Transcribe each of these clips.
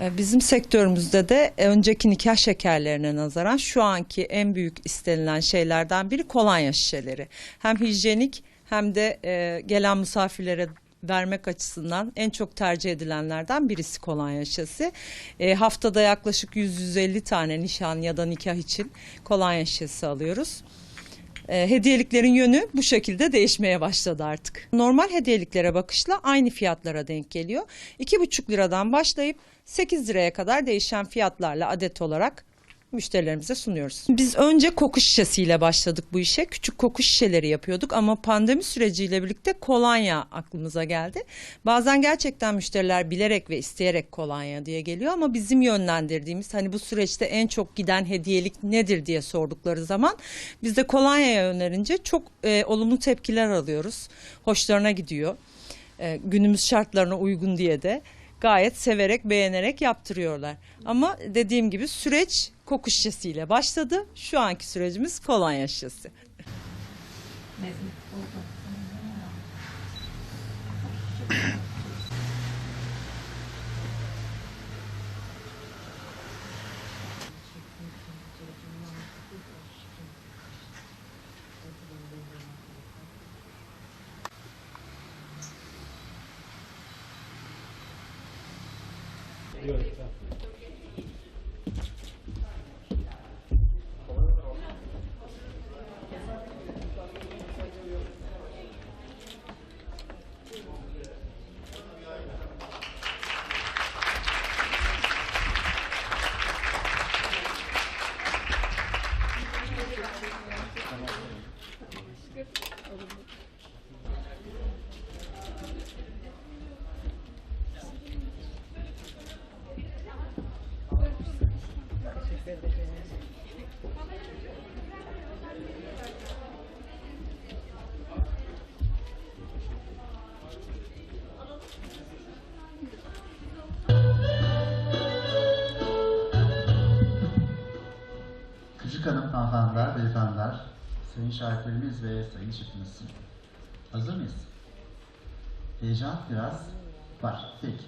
Bizim sektörümüzde de önceki nikah şekerlerine nazaran şu anki en büyük istenilen şeylerden biri kolonya şişeleri. Hem hijyenik hem de e, gelen misafirlere vermek açısından en çok tercih edilenlerden birisi kolonya şişesi. E, haftada yaklaşık 100-150 tane nişan ya da nikah için kolonya şişesi alıyoruz. E, hediyeliklerin yönü bu şekilde değişmeye başladı artık. Normal hediyeliklere bakışla aynı fiyatlara denk geliyor. 2,5 liradan başlayıp 8 liraya kadar değişen fiyatlarla adet olarak müşterilerimize sunuyoruz. Biz önce koku şişesiyle başladık bu işe. Küçük koku şişeleri yapıyorduk ama pandemi süreciyle birlikte kolonya aklımıza geldi. Bazen gerçekten müşteriler bilerek ve isteyerek kolonya diye geliyor ama bizim yönlendirdiğimiz hani bu süreçte en çok giden hediyelik nedir diye sordukları zaman biz de kolonyaya önerince çok e, olumlu tepkiler alıyoruz. Hoşlarına gidiyor. E, günümüz şartlarına uygun diye de gayet severek beğenerek yaptırıyorlar. Ama dediğim gibi süreç koku şişesiyle başladı. Şu anki sürecimiz kolonya şişesi. Küçük hanım, hanımefendiler, beyefendiler, sayın şahitlerimiz ve sayın çiftimiz. Hazır mıyız? Heyecan biraz var. Peki.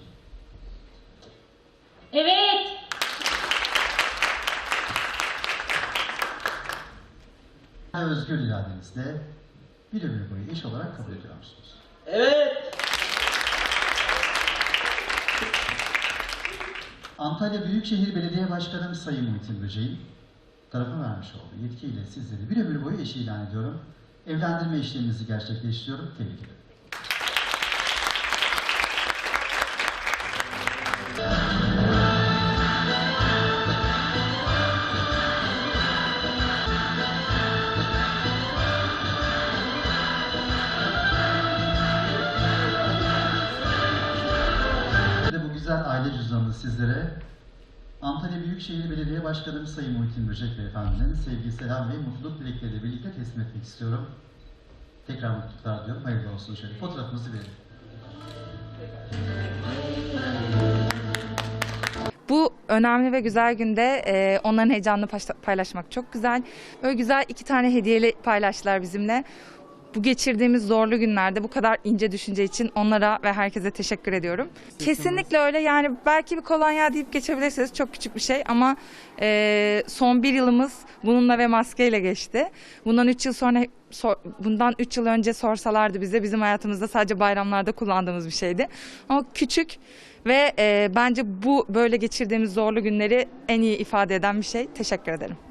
Evet. Özgür iradenizle bir ömür boyu eş olarak kabul ediyor musunuz? Evet. Antalya Büyükşehir Belediye Başkanım Sayın Muhittin Böceğin tarafı vermiş olduğu yetkiyle sizleri bir ömür boyu eşi ilan ediyorum. Evlendirme işlemimizi gerçekleştiriyorum. Tebrik ederim. Bu güzel aile cüzdanını sizlere Antalya Büyükşehir Belediye Başkanım Sayın Muhittin Böcek Beyefendinin sevgi, selam ve mutluluk dilekleriyle birlikte teslim etmek istiyorum. Tekrar mutluluklar diliyorum. Hayırlı olsun şöyle. Fotoğrafımızı verelim. Bu önemli ve güzel günde e, onların heyecanını paylaşmak çok güzel. Böyle güzel iki tane hediyeli paylaştılar bizimle. Bu geçirdiğimiz zorlu günlerde bu kadar ince düşünce için onlara ve herkese teşekkür ediyorum. Kesinlikle öyle yani belki bir kolonya deyip geçebilirsiniz çok küçük bir şey ama e, son bir yılımız bununla ve maskeyle geçti. Bundan üç yıl sonra bundan 3 yıl önce sorsalardı bize bizim hayatımızda sadece bayramlarda kullandığımız bir şeydi. Ama küçük ve e, bence bu böyle geçirdiğimiz zorlu günleri en iyi ifade eden bir şey. Teşekkür ederim.